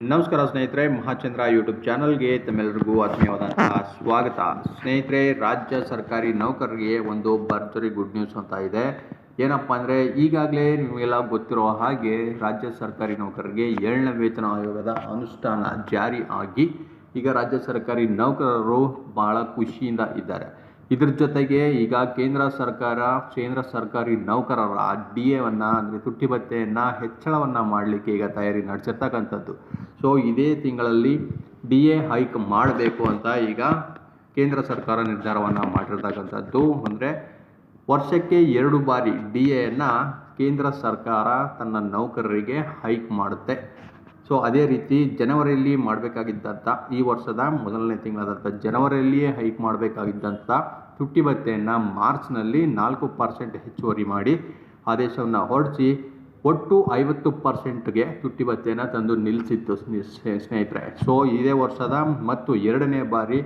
ನಮಸ್ಕಾರ ಸ್ನೇಹಿತರೆ, ಮಹಾಚಂದ್ರ ಯೂಟ್ಯೂಬ್ ಚಾನಲ್ಗೆ ತಮ್ಮೆಲ್ಲರಿಗೂ ಆತ್ಮೀಯವಾದಂತಹ ಸ್ವಾಗತ. ಸ್ನೇಹಿತರೆ, ರಾಜ್ಯ ಸರ್ಕಾರಿ ನೌಕರರಿಗೆ ಒಂದು ಭರ್ಜರಿ ಗುಡ್ ನ್ಯೂಸ್ ಅಂತ ಇದೆ. ಏನಪ್ಪ ಅಂದರೆ, ಈಗಾಗಲೇ ನಿಮಗೆಲ್ಲ ಗೊತ್ತಿರೋ ಹಾಗೆ ರಾಜ್ಯ ಸರ್ಕಾರಿ ನೌಕರರಿಗೆ ಏಳನೇ ವೇತನ ಆಯೋಗದ ಅನುಷ್ಠಾನ ಜಾರಿ ಆಗಿ ಈಗ ರಾಜ್ಯ ಸರ್ಕಾರಿ ನೌಕರರು ಬಹಳ ಖುಷಿಯಿಂದ ಇದ್ದಾರೆ. ಇದ್ರ ಜೊತೆಗೆ ಈಗ ಕೇಂದ್ರ ಸರ್ಕಾರ, ಕೇಂದ್ರ ಸರ್ಕಾರಿ ನೌಕರರ ಡಿ ಎವನ್ನು ಅಂದರೆ ತುಟ್ಟಿ ಭತ್ಯೆಯನ್ನು ಹೆಚ್ಚಳವನ್ನು ಮಾಡಲಿಕ್ಕೆ ಈಗ ತಯಾರಿ ನಡೆಸಿರ್ತಕ್ಕಂಥದ್ದು. ಸೊ ಇದೇ ತಿಂಗಳಲ್ಲಿ ಡಿ ಎ ಹೈಕ್ ಮಾಡಬೇಕು ಅಂತ ಈಗ ಕೇಂದ್ರ ಸರ್ಕಾರ ನಿರ್ಧಾರವನ್ನು ಮಾಡಿರ್ತಕ್ಕಂಥದ್ದು. ಅಂದರೆ ವರ್ಷಕ್ಕೆ ಎರಡು ಬಾರಿ ಡಿ ಎಯನ್ನು ಕೇಂದ್ರ ಸರ್ಕಾರ ತನ್ನ ನೌಕರರಿಗೆ ಹೈಕ್ ಮಾಡುತ್ತೆ. ಸೊ ಅದೇ ರೀತಿ ಜನವರಿಯಲ್ಲಿ ಮಾಡಬೇಕಾಗಿದ್ದಂಥ ಈ ವರ್ಷದ ಮೊದಲನೇ ತಿಂಗಳಾದಂಥ ಜನವರಿಯಲ್ಲಿಯೇ ಹೈಕ್ ಮಾಡಬೇಕಾಗಿದ್ದಂಥ ತುಟ್ಟಿ ಭತ್ಯೆಯನ್ನು ಮಾರ್ಚ್ನಲ್ಲಿ ನಾಲ್ಕು ಪರ್ಸೆಂಟ್ ಹೆಚ್ಚುವರಿ ಮಾಡಿ ಆದೇಶವನ್ನು ಹೊರಡಿಸಿ ಒಟ್ಟು ಐವತ್ತು ಪರ್ಸೆಂಟ್ಗೆ ತುಟ್ಟಿ ಭತ್ಯೆಯನ್ನು ತಂದು ನಿಲ್ಲಿಸಿತ್ತು ಸ್ನೇ- ಸ್ನೇಹಿತರೆ. ಸೊ ಇದೇ ವರ್ಷದ ಮತ್ತು ಎರಡನೇ ಬಾರಿ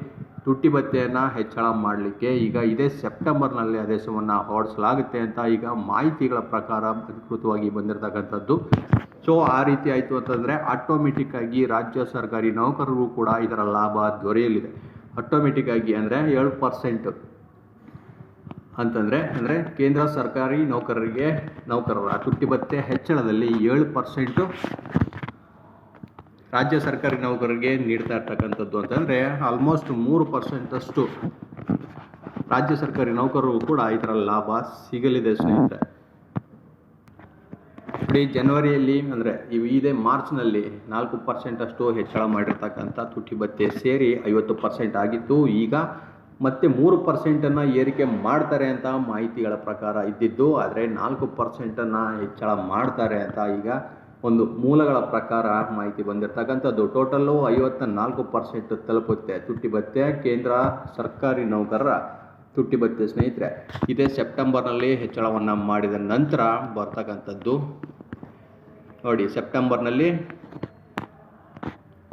ತುಟ್ಟಿ ಭತ್ಯೆಯನ್ನು ಹೆಚ್ಚಳ ಮಾಡಲಿಕ್ಕೆ ಈಗ ಇದೇ ಸೆಪ್ಟೆಂಬರ್ನಲ್ಲಿ ಆದೇಶವನ್ನು ಹೊರಡಿಸಲಾಗುತ್ತೆ ಅಂತ ಈಗ ಮಾಹಿತಿಗಳ ಪ್ರಕಾರ ಅಧಿಕೃತವಾಗಿ ಬಂದಿರತಕ್ಕಂಥದ್ದು. ಸೊ ಆ ರೀತಿ ಆಯಿತು ಅಂತಂದರೆ ಆಟೋಮೆಟಿಕ್ ಆಗಿ ರಾಜ್ಯ ಸರ್ಕಾರಿ ನೌಕರರು ಕೂಡ ಇದರ ಲಾಭ ದೊರೆಯಲಿದೆ. ಆಟೋಮೆಟಿಕ್ ಆಗಿ ಅಂದರೆ ಏಳು ಪರ್ಸೆಂಟ್ ಅಂತಂದರೆ ಅಂದರೆ ಕೇಂದ್ರ ಸರ್ಕಾರಿ ನೌಕರರಿಗೆ ನೌಕರರ ತುಟ್ಟಿ ಭತ್ಯೆ ಹೆಚ್ಚಳದಲ್ಲಿ ಏಳು ಪರ್ಸೆಂಟು ರಾಜ್ಯ ಸರ್ಕಾರಿ ನೌಕರರಿಗೆ ನೀಡ್ತಾ ಇರ್ತಕ್ಕಂಥದ್ದು ಅಂತಂದರೆ ಆಲ್ಮೋಸ್ಟ್ ಮೂರು ಪರ್ಸೆಂಟಷ್ಟು ರಾಜ್ಯ ಸರ್ಕಾರಿ ನೌಕರರು ಕೂಡ ಇದರ ಲಾಭ ಸಿಗಲಿದೆ ಸ್ನೇಹಿತರೆ. ನೋಡಿ ಜನವರಿಯಲ್ಲಿ ಅಂದರೆ ಇದೇ ಮಾರ್ಚ್ನಲ್ಲಿ ನಾಲ್ಕು ಪರ್ಸೆಂಟಷ್ಟು ಹೆಚ್ಚಳ ಮಾಡಿರ್ತಕ್ಕಂಥ ತುಟ್ಟಿ ಭತ್ಯೆ ಸೇರಿ ಐವತ್ತು ಪರ್ಸೆಂಟ್ ಆಗಿತ್ತು. ಈಗ ಮತ್ತೆ ಮೂರು ಪರ್ಸೆಂಟನ್ನು ಏರಿಕೆ ಮಾಡ್ತಾರೆ ಅಂತ ಮಾಹಿತಿಗಳ ಪ್ರಕಾರ ಇದ್ದಿದ್ದು. ಆದರೆ ನಾಲ್ಕು ಪರ್ಸೆಂಟನ್ನು ಹೆಚ್ಚಳ ಮಾಡ್ತಾರೆ ಅಂತ ಈಗ ಒಂದು ಮೂಲಗಳ ಪ್ರಕಾರ ಮಾಹಿತಿ ಬಂದಿರತಕ್ಕಂಥದ್ದು. ಟೋಟಲ್ಲು ಐವತ್ತ ನಾಲ್ಕು ಪರ್ಸೆಂಟ್ ತಲುಪುತ್ತೆ ತುಟ್ಟಿ ಭತ್ಯೆ ಕೇಂದ್ರ ಸರ್ಕಾರಿ ನೌಕರರ ತುಟ್ಟಿ ಭತ್ಯೆ ಸ್ನೇಹಿತರೆ, ಇದೇ ಸೆಪ್ಟೆಂಬರ್ನಲ್ಲಿ ಹೆಚ್ಚಳವನ್ನು ಮಾಡಿದ ನಂತರ ಬರ್ತಕ್ಕಂಥದ್ದು ನೋಡಿ, ಸೆಪ್ಟೆಂಬರ್ನಲ್ಲಿ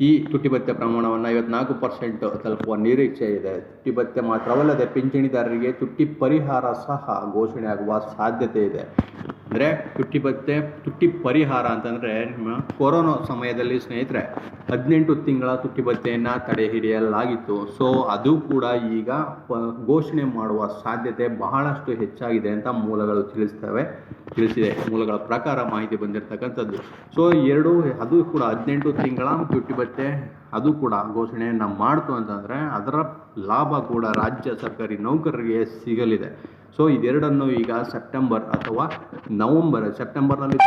ಈ ತುಟ್ಟಿ ಭತ್ಯೆ ಪ್ರಮಾಣವನ್ನು ಐವತ್ನಾಲ್ಕು ಪರ್ಸೆಂಟ್ ತಲುಪುವ ನಿರೀಕ್ಷೆ ಇದೆ. ತುಟ್ಟಿ ಭತ್ಯೆ ಮಾತ್ರವಲ್ಲದೆ ಪಿಂಚಣಿದಾರರಿಗೆ ತುಟ್ಟಿ ಪರಿಹಾರ ಸಹ ಘೋಷಣೆ ಆಗುವ ಸಾಧ್ಯತೆ ಇದೆ. ಅಂದರೆ ತುಟ್ಟಿ ಬತ್ತೆ, ತುಟ್ಟಿ ಪರಿಹಾರ ಅಂತಂದರೆ ನಿಮ್ಮ ಕೊರೋನಾ ಸಮಯದಲ್ಲಿ ಸ್ನೇಹಿತರೆ, ಹದಿನೆಂಟು ತಿಂಗಳ ತುಟ್ಟಿ ಭತ್ಯೆಯನ್ನು ತಡೆ ಹಿಡಿಯಲಾಗಿತ್ತು. ಸೊ ಅದು ಕೂಡ ಈಗ ಘೋಷಣೆ ಮಾಡುವ ಸಾಧ್ಯತೆ ಬಹಳಷ್ಟು ಹೆಚ್ಚಾಗಿದೆ ಅಂತ ಮೂಲಗಳು ತಿಳಿಸ್ತವೆ, ತಿಳಿಸಿದೆ. ಮೂಲಗಳ ಪ್ರಕಾರ ಮಾಹಿತಿ ಬಂದಿರತಕ್ಕಂಥದ್ದು. ಸೊ ಎರಡು, ಅದು ಕೂಡ ಹದಿನೆಂಟು ತಿಂಗಳ ತುಟ್ಟಿ ಬತ್ತೆ, ಅದು ಕೂಡ ಘೋಷಣೆಯನ್ನು ಮಾಡ್ತು ಅಂತಂದರೆ, ಅದರ ಲಾಭ ಕೂಡ ರಾಜ್ಯ ಸರ್ಕಾರಿ ನೌಕರರಿಗೆ ಸಿಗಲಿದೆ. ಸೊ ಇದೆರಡನ್ನು ಈಗ ಸೆಪ್ಟೆಂಬರ್ ಅಥವಾ ನವಂಬರ್ ಸೆಪ್ಟೆಂಬರ್ನಲ್ಲಿ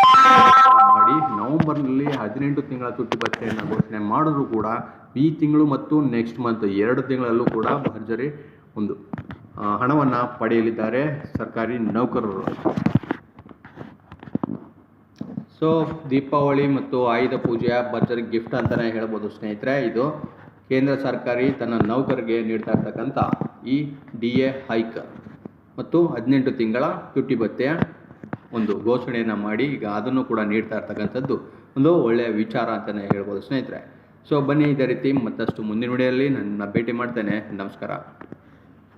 ಮಾಡಿ ನವಂಬರ್ನಲ್ಲಿ ಹದಿನೆಂಟು ತಿಂಗಳ ತುಟ್ಟಿ ಭತ್ಯೆಯನ್ನು ಘೋಷಣೆ ಮಾಡಿದ್ರು ಕೂಡ, ಈ ತಿಂಗಳು ಮತ್ತು ನೆಕ್ಸ್ಟ್ ಮಂತ್ ಎರಡು ತಿಂಗಳಲ್ಲೂ ಕೂಡ ಭರ್ಜರಿ ಒಂದು ಹಣವನ್ನು ಪಡೆಯಲಿದ್ದಾರೆ ಸರ್ಕಾರಿ ನೌಕರರು. ಸೊ ದೀಪಾವಳಿ ಮತ್ತು ಆಯುಧ ಪೂಜೆಯ ಭರ್ಜರಿ ಗಿಫ್ಟ್ ಅಂತಲೇ ಹೇಳ್ಬೋದು ಸ್ನೇಹಿತರೆ, ಇದು ಕೇಂದ್ರ ಸರ್ಕಾರಿ ತನ್ನ ನೌಕರಿಗೆ ನೀಡ್ತಾ ಇರ್ತಕ್ಕಂಥ ಈ ಡಿ ಎ ಹೈಕ್ ಮತ್ತು ಹದಿನೆಂಟು ತಿಂಗಳ ಚುಟ್ಟಿ ಭತ್ಯೆಯ ಒಂದು ಘೋಷಣೆಯನ್ನು ಮಾಡಿ ಈಗ ಅದನ್ನು ಕೂಡ ನೀಡ್ತಾ ಇರ್ತಕ್ಕಂಥದ್ದು ಒಂದು ಒಳ್ಳೆಯ ವಿಚಾರ ಅಂತಲೇ ಹೇಳ್ಬೋದು ಸ್ನೇಹಿತರೆ. ಸೊ ಬನ್ನಿ ಇದೇ ರೀತಿ ಮತ್ತಷ್ಟು ಮುಂದಿನ ವಿಡಿಯೋಲಿ ನನ್ನ ಭೇಟಿ ಮಾಡ್ತೇನೆ. ನಮಸ್ಕಾರ.